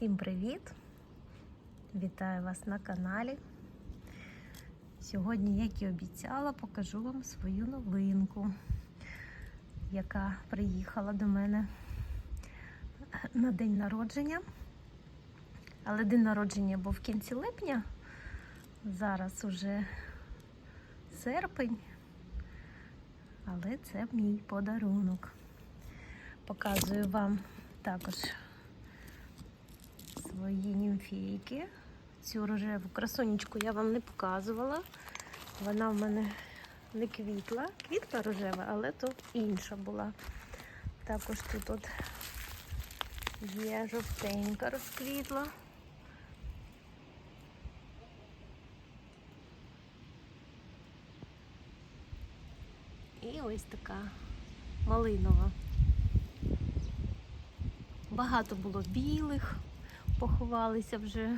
Всім привіт! Вітаю вас на каналі. Сьогодні, як і обіцяла, покажу вам свою новинку, яка приїхала до мене на день народження. Але день народження був в кінці липня. Зараз уже серпень, але це мій подарунок. Показую вам також свої німфійки. Цю рожеву красунечку я вам не показувала. Вона в мене не квітла. Квітка рожева, але то інша була. Також тут от є жовтенька розквітла. І ось така малинова. Багато було білих, поховалися вже.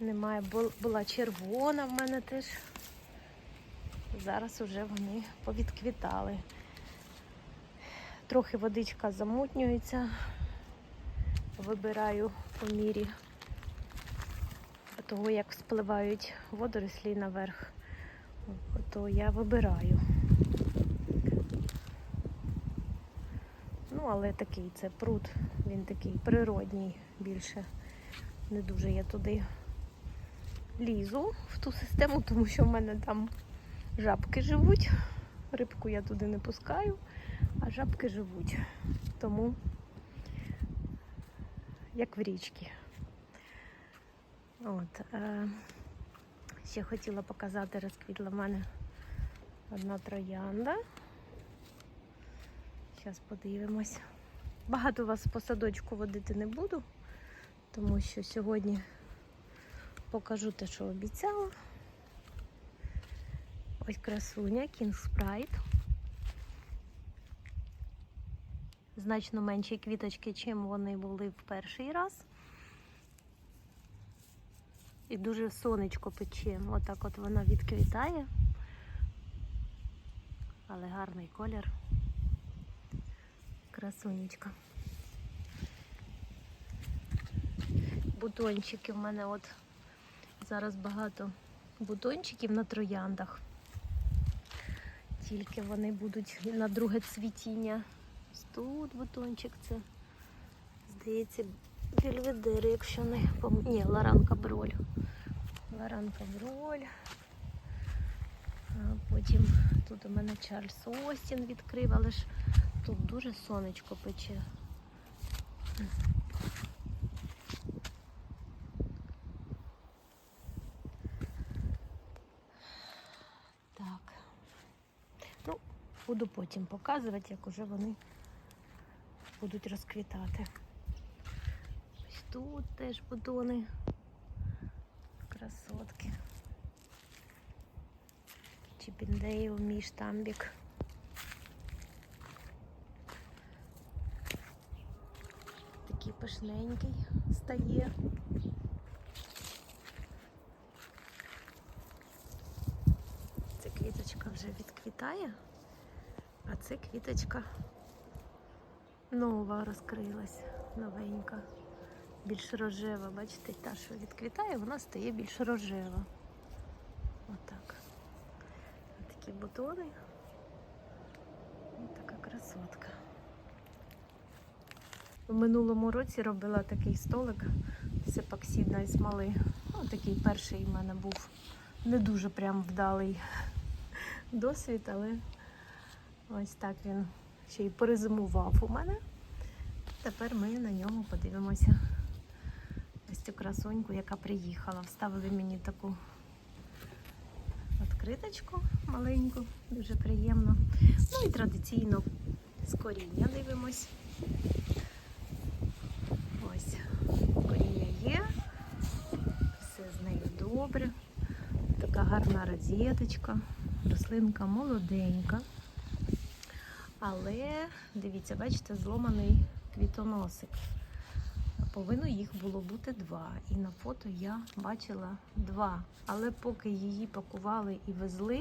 Немає, була червона в мене теж. Зараз уже вони повідквітали. Трохи водичка замутнюється. Вибираю по мірі того, як спливають водорослі наверх, то я вибираю. Ну, але такий це пруд, він такий природній більше. Не дуже я туди лізу в ту систему, тому що в мене там жабки живуть. Рибку я туди не пускаю, а жабки живуть. Тому як в річці. От, е, ще хотіла показати, розквітла в мене одна троянда. Зараз подивимось. Багато вас по садочку водити не буду, тому що сьогодні покажу те, що обіцяла. Ось красуня Sprite. Значно менші квіточки, чим вони були в перший раз. І дуже сонечко пече. Отак от вона відквітає. Але гарний колір. Красунечка. Бутончики в мене от зараз багато бутончиків на трояндах. Тільки вони будуть на друге цвітіння. Тут бутончик це, здається, бельведер, якщо не пом... Ні, ларанка броль. Ларанка броль. Потім тут у мене Чарльз Остін відкрив, але ж тут дуже сонечко пече. Так. Ну, буду потім показувати, як уже вони будуть розквітати. Ось тут теж бутони. Красотки. Чіпіндейл, мій штамбік. Такий пишненький стає. Ця квіточка вже відквітає, а це квіточка нова розкрилась, новенька, більш рожева. Бачите, та, що відквітає, вона стає більш рожева. Отак. Такі бутони. Ось така красотка. В минулому році робила такий столик з епоксидної смоли. Ну, такий перший в мене був не дуже прям вдалий досвід, але ось так він ще й перезимував у мене. Тепер ми на ньому подивимося ось цю красуньку, яка приїхала. Вставили мені таку відкриточку маленьку, дуже приємно. Ну і традиційно з коріння дивимось. Ось коріння є, все з нею добре. Така гарна розеточка, рослинка молоденька. Але, дивіться, бачите, зломаний квітоносик. Повинно їх було бути два. І на фото я бачила два. Але поки її пакували і везли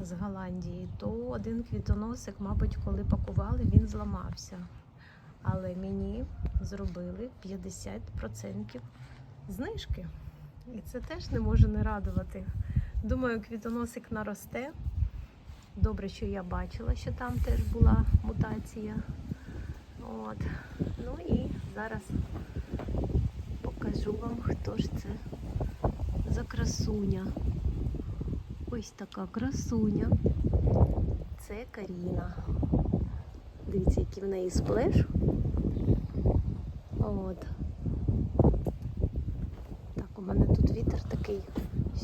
з Голландії, то один квітоносик, мабуть, коли пакували, він зламався. Але мені зробили 50% знижки. І це теж не може не радувати. Думаю, квітоносик наросте. Добре, що я бачила, що там теж була мутація. От. Ну і зараз покажу вам, хто ж це за красуня. Ось така красуня. Це Каріна. Дивіться, який в неї сплеш. От. Так, у мене тут вітер такий.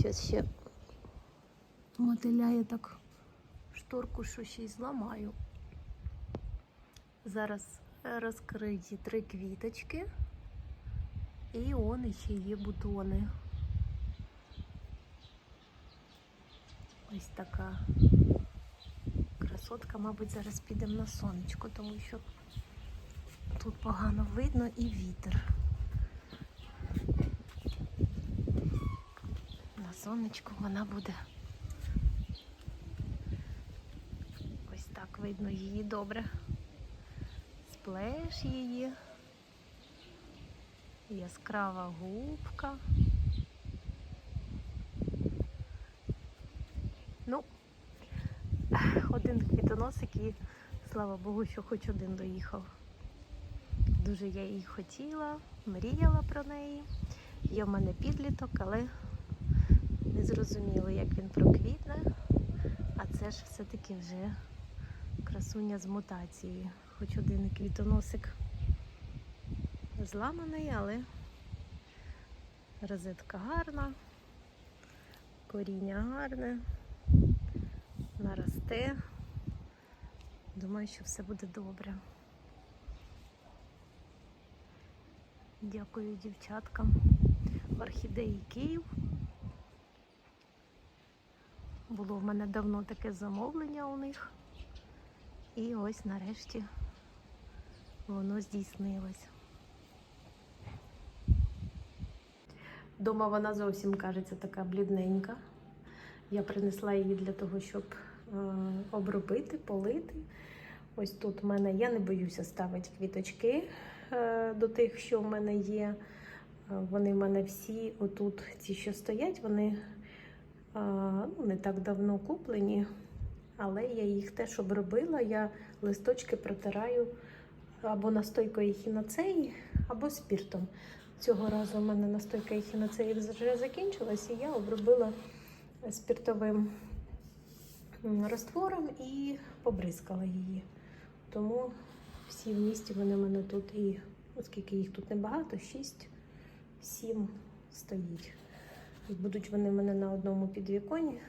Щось ще мотиляє так шторку, що ще й зламаю. Зараз розкриті три квіточки. І он ще є бутони. Ось така красотка, мабуть, зараз підемо на сонечко, тому що тут погано видно і вітер. Сонечку вона буде. Ось так видно її добре. Сплеш її. Яскрава губка. Ну, один квітоносик і слава Богу, що хоч один доїхав. Дуже я її хотіла, мріяла про неї. Є в мене підліток, але не зрозуміло, як він проквітне. А це ж все-таки вже красуня з мутацією. Хоч один квітоносик зламаний, але розетка гарна, коріння гарне, наросте. Думаю, що все буде добре. Дякую дівчаткам. Орхідеї Київ. Було в мене давно таке замовлення у них. І ось нарешті воно здійснилось. Дома вона зовсім кажеться така блідненька. Я принесла її для того, щоб е, обробити, полити. Ось тут в мене я не боюся ставити квіточки е, до тих, що в мене є. Е, Вони в мене всі, отут ці, що стоять, вони ну, не так давно куплені, але я їх теж обробила. Я листочки протираю або настойкою ехіноцеї, або спіртом. Цього разу у мене настойка ехіноцеї вже закінчилась, і я обробила спіртовим раствором і побризкала її. Тому всі в місті вони в мене тут і, оскільки їх тут небагато, 6-7 стоїть. Будуть вони в мене на одному підвіконі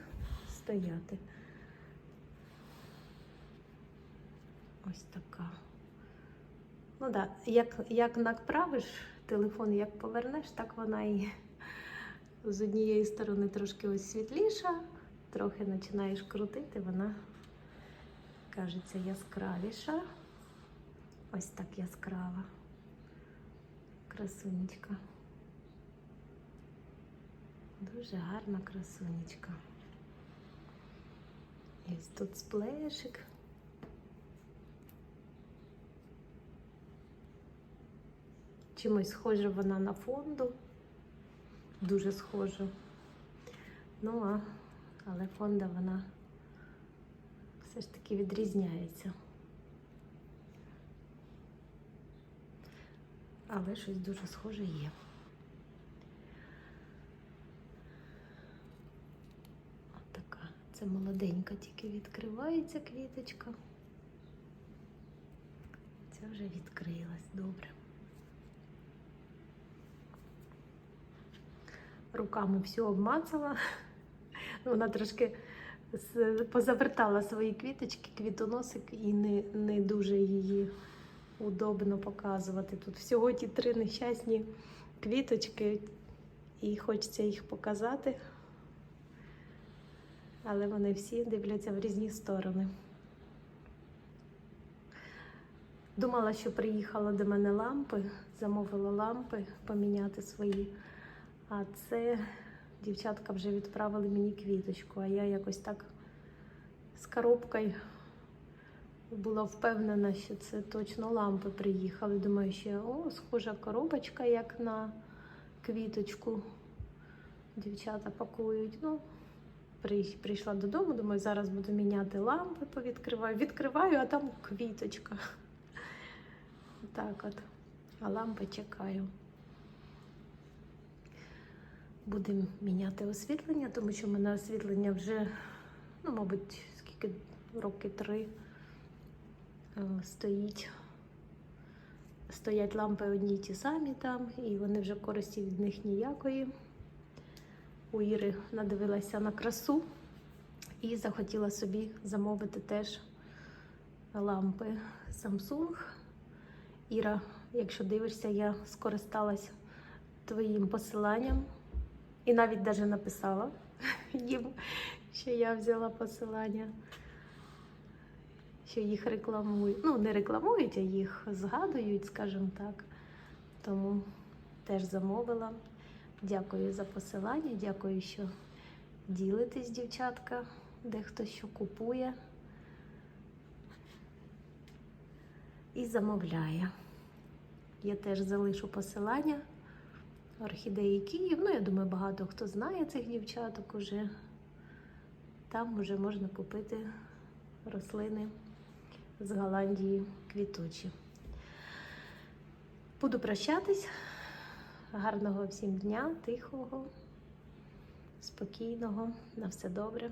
стояти. Ось така. Ну так, да, як, як направиш телефон, як повернеш, так вона і з однієї сторони трошки ось світліша, трохи починаєш крутити, вона кажеться яскравіша. Ось так яскрава. Красунечка. Дуже гарна красунечка. Ось тут сплешик. Чимось схожа вона на фонду. Дуже схожа. Ну, а, але фонда вона все ж таки відрізняється. Але щось дуже схоже є. От така. Це молоденька, тільки відкривається квіточка. Ця вже відкрилась добре. Руками все обмацала. Вона трошки позавертала свої квіточки, квітоносик, і не, не дуже її удобно показувати. Тут всього ті три нещасні квіточки, і хочеться їх показати. Але вони всі дивляться в різні сторони. Думала, що приїхала до мене лампи, замовила лампи поміняти свої. А це дівчатка вже відправили мені квіточку, а я якось так з коробкою Була впевнена, що це точно лампи приїхали. Думаю, що о, схожа коробочка, як на квіточку. Дівчата пакують. Ну, прийшла додому, думаю, зараз буду міняти лампи, повідкриваю. Відкриваю, а там квіточка. Так от. А лампи чекаю. Будемо міняти освітлення, тому що в мене освітлення вже, ну, мабуть, скільки роки три е, стоїть. Стоять лампи одні й ті самі там, і вони вже користі від них ніякої. У Іри надивилася на красу і захотіла собі замовити теж лампи Samsung. Іра, якщо дивишся, я скористалась твоїм посиланням і навіть навіть написала їм, що я взяла посилання, що їх рекламують. Ну, не рекламують, а їх згадують, скажімо так. Тому теж замовила. Дякую за посилання, дякую, що ділитесь, дівчатка, дехто що купує і замовляє. Я теж залишу посилання. Орхідеї Київ. Ну, я думаю, багато хто знає цих дівчаток уже. Там вже можна купити рослини з Голландії квітучі. Буду прощатись. Гарного всім дня, тихого, спокійного, на все добре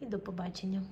і до побачення.